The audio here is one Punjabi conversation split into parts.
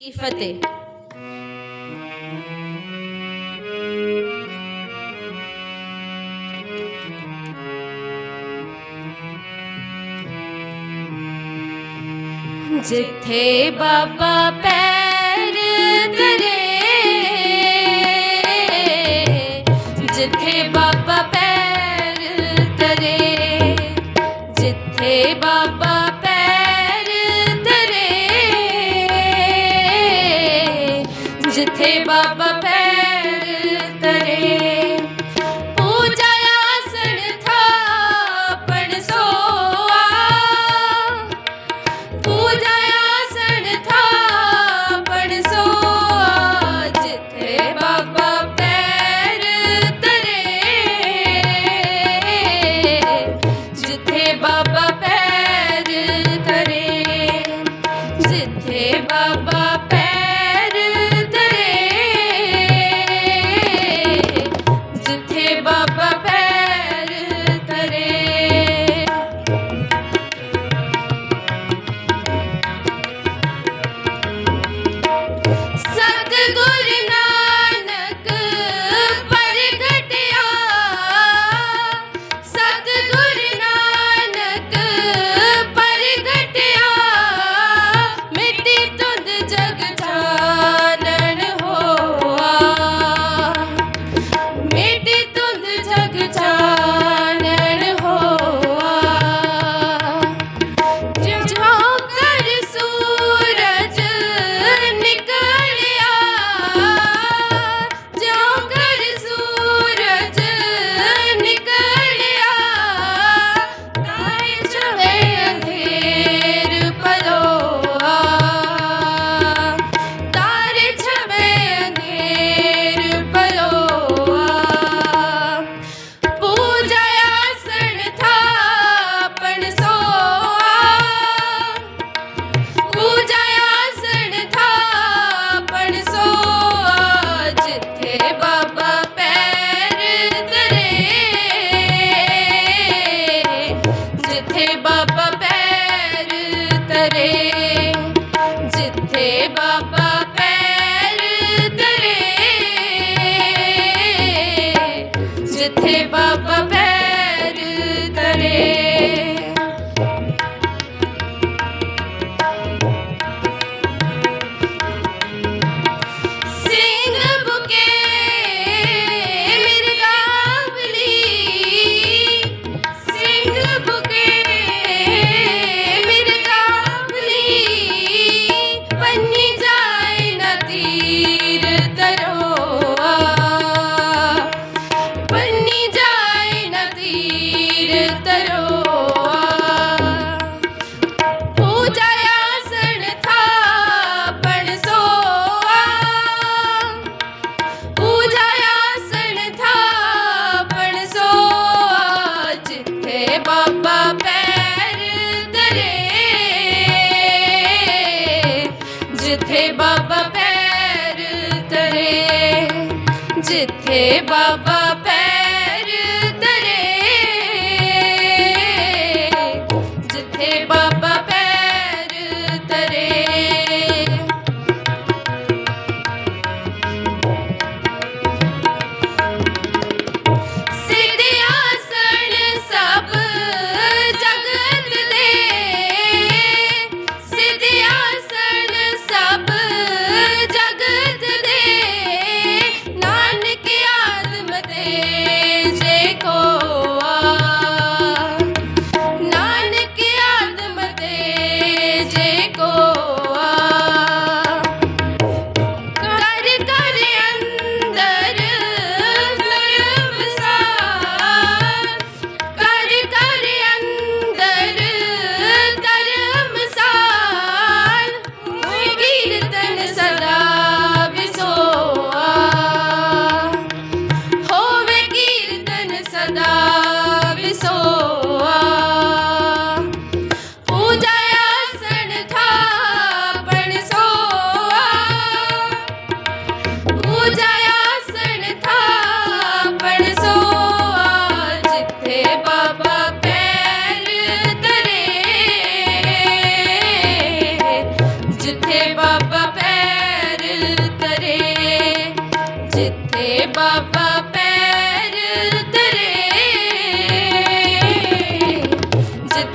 ਕੀ ਫਤਿਹ। ਜਿੱਥੇ ਬਾਬਾ ba ba ਕਰੇ ਜਿੱਥੇ ਬਾਬਾ ਜਿੱਥੇ ਬਾਬਾ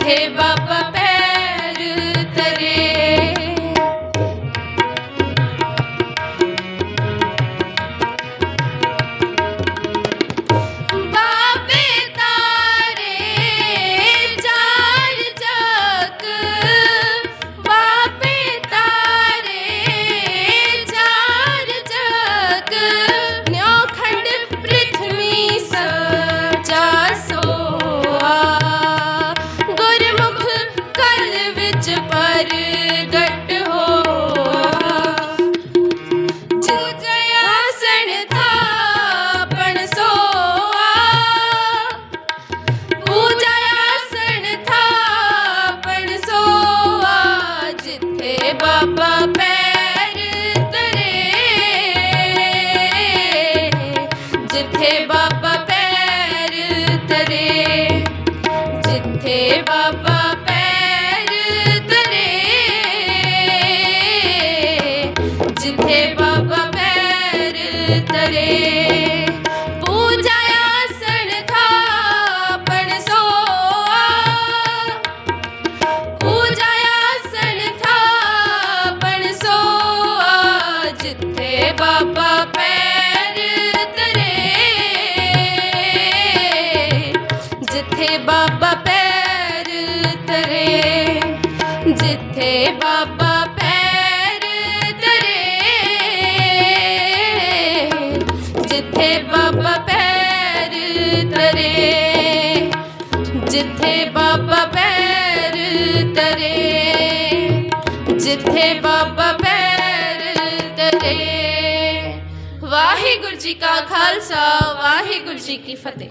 রাধে বাবা up a bed. ਜਿੱਥੇ ਬਾਬਾ ਪੈਰ ਤਰੇ ਜਿੱਥੇ ਬਾਬਾ ਪੈਰ ਤਰੇ ਜਿੱਥੇ ਬਾਬਾ ਪੈਰ ਤਰੇ ਜਿੱਥੇ ਬਾਬਾ ਪੈਰ ਤਰੇ ਵਾਹਿਗੁਰੂ ਜੀ ਕਾ ਖਾਲਸਾ, ਵਾਹਿਗੁਰੂ ਜੀ ਕੀ ਫਤਿਹ।